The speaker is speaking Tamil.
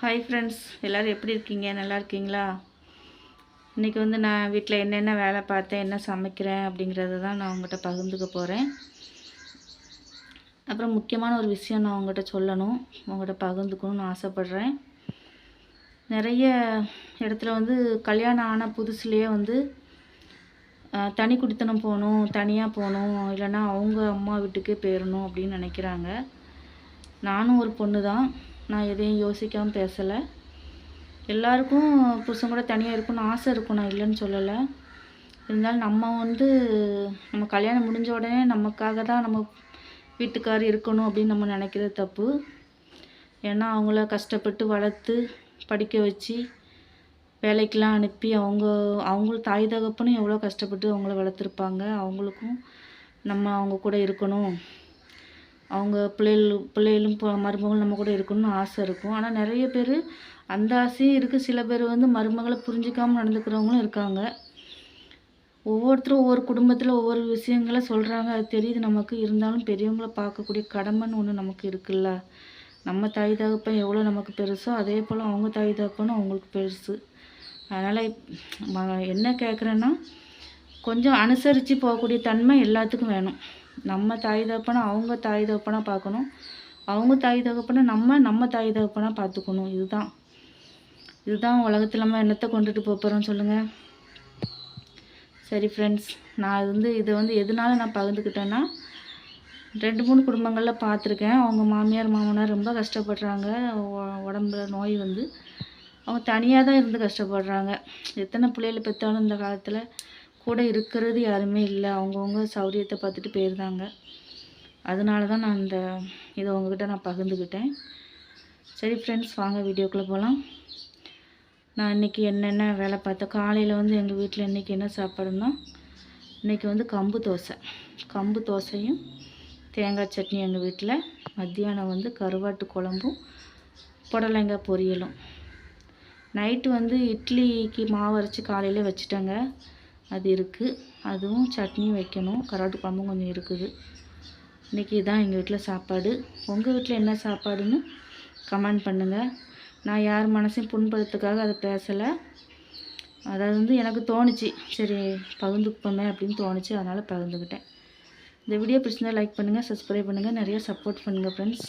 ஹாய் ஃப்ரெண்ட்ஸ் எல்லோரும் எப்படி இருக்கீங்க? நல்லா இருக்கீங்களா? இன்றைக்கி வந்து நான் வீட்டில் என்னென்ன வேலை பார்த்தேன் என்ன சமைக்கிறேன் அப்படிங்கிறத தான் நான் உங்கள்கிட்ட பகிர்ந்துக்க போகிறேன் அப்புறம் முக்கியமான ஒரு விஷயம் நான் உங்கள்கிட்ட சொல்லணும் உங்கள்கிட்ட பகிர்ந்துக்கணும்னு ஆசைப்பட்றேன். நிறைய இடத்துல வந்து கல்யாணம் ஆன புதுசுலேயே வந்து தனி குடித்தனம் போகணும் தனியாக போகணும் இல்லைன்னா அவங்க அம்மா வீட்டுக்கே போயிடணும் அப்படின்னு நினைக்கிறாங்க. நானும் ஒரு பொண்ணு தான் நான் எதையும் யோசிக்காமல் பேசலை. எல்லாருக்கும் புருஷன் கூட தனியாக இருக்கணும்னு ஆசை இருக்கும். நான் இல்லைன்னு சொல்லலை. இருந்தாலும் நம்ம வந்து நம்ம கல்யாணம் முடிஞ்ச உடனே நமக்காக தான் நம்ம வீட்டுக்கார் இருக்கணும் அப்படின்னு நம்ம நினைக்கிறது தப்பு. ஏன்னா அவங்கள கஷ்டப்பட்டு வளர்த்து படிக்க வச்சு வேலைக்கெலாம் அனுப்பி அவங்க அவங்களும் தாய் தகப்பனும் எவ்வளோ கஷ்டப்பட்டு அவங்கள வளர்த்துருப்பாங்க. அவங்களுக்கும் நம்ம அவங்க கூட இருக்கணும். அவங்க பிள்ளைகள் பிள்ளைகளும் இப்போ மருமகளும் நம்ம கூட இருக்கணும்னு ஆசை இருக்கும். ஆனால் நிறைய பேர் அந்த ஆசையும் இருக்குது சில பேர் வந்து மருமகளை புரிஞ்சிக்காமல் நடந்துக்கிறவங்களும் இருக்காங்க. ஒவ்வொருத்தரும் ஒவ்வொரு குடும்பத்தில் ஒவ்வொரு விஷயங்களை சொல்கிறாங்க அது தெரியுது நமக்கு. இருந்தாலும் பெரியவங்கள பார்க்கக்கூடிய கடமைன்னு ஒன்று நமக்கு இருக்குல்ல. நம்ம தாய் தகப்பன் எவ்வளோ நமக்கு பெருசோ அதே போல் அவங்க தாய் தகப்பனும் அவங்களுக்கு பெருசு. அதனால் என்ன கேட்குறேன்னா கொஞ்சம் அனுசரித்து போகக்கூடிய தன்மை எல்லாத்துக்கும் வேணும். நம்ம தாய் தகப்பனை அவங்க தாய் தகப்பனாக பார்க்கணும். அவங்க தாய் தகப்பனை நம்ம நம்ம தாய் தகப்பனாக பார்த்துக்கணும். இதுதான். இதுதான் உலகத்தில் நம்ம என்னத்தை கொண்டுட்டு போக போகிறோம் சொல்லுங்கள் சரி ஃப்ரெண்ட்ஸ் நான் வந்து இதை வந்து எதனால நான் பகிர்ந்துக்கிட்டேன்னா ரெண்டு மூணு குடும்பங்களில் பார்த்துருக்கேன். அவங்க மாமியார் மாமனார் ரொம்ப கஷ்டப்படுறாங்க. உடம்புல நோய் வந்து அவங்க தனியாக தான் இருந்து கஷ்டப்படுறாங்க. எத்தனை பிள்ளைகள் பெற்றாலும் இந்த காலத்தில் கூட இருக்கிறது யாருமே இல்லை. அவங்கவுங்க சௌரியத்தை பார்த்துட்டு போயிருந்தாங்க. அதனால தான் நான் இந்த இதை உங்ககிட்ட நான் பகிர்ந்துக்கிட்டேன். சரி ஃப்ரெண்ட்ஸ் வாங்க வீடியோக்குள்ளே போகலாம் நான் இன்றைக்கி என்னென்ன வேலை பார்த்தேன்? காலையில் வந்து எங்கள் வீட்டில் இன்றைக்கி என்ன சாப்பாடுன்னா இன்றைக்கி வந்து கம்பு தோசை. கம்பு தோசையும் தேங்காய் சட்னி எங்கள் வீட்டில் மத்தியானம் வந்து கருவாட்டு குழம்பும் புடலங்காய் பொரியலும். நைட்டு வந்து இட்லிக்கு மாவு அரைச்சி காலையில் வச்சுட்டேங்க. அது இருக்குது அதுவும் சட்னியும் வைக்கணும். கராட்டு குழம்பும் கொஞ்சம் இருக்குது. இன்றைக்கி இதான் எங்கள் வீட்டில் சாப்பாடு. உங்கள் வீட்டில் என்ன சாப்பாடுன்னு கமெண்ட் பண்ணுங்கள் நான் யார் மனசையும் புண்படுத்துக்காக அதை பேசலை. அதாவது வந்து எனக்கு தோணுச்சு. சரி பகிர்ந்துப்போமே அப்படின்னு தோணுச்சு. அதனால் பகிர்ந்துக்கிட்டேன். இந்த வீடியோ பிடிச்சிருந்தால் லைக் பண்ணுங்கள் சப்ஸ்கிரைப் பண்ணுங்கள் நிறைய சப்போர்ட் பண்ணுங்கள் ஃப்ரெண்ட்ஸ்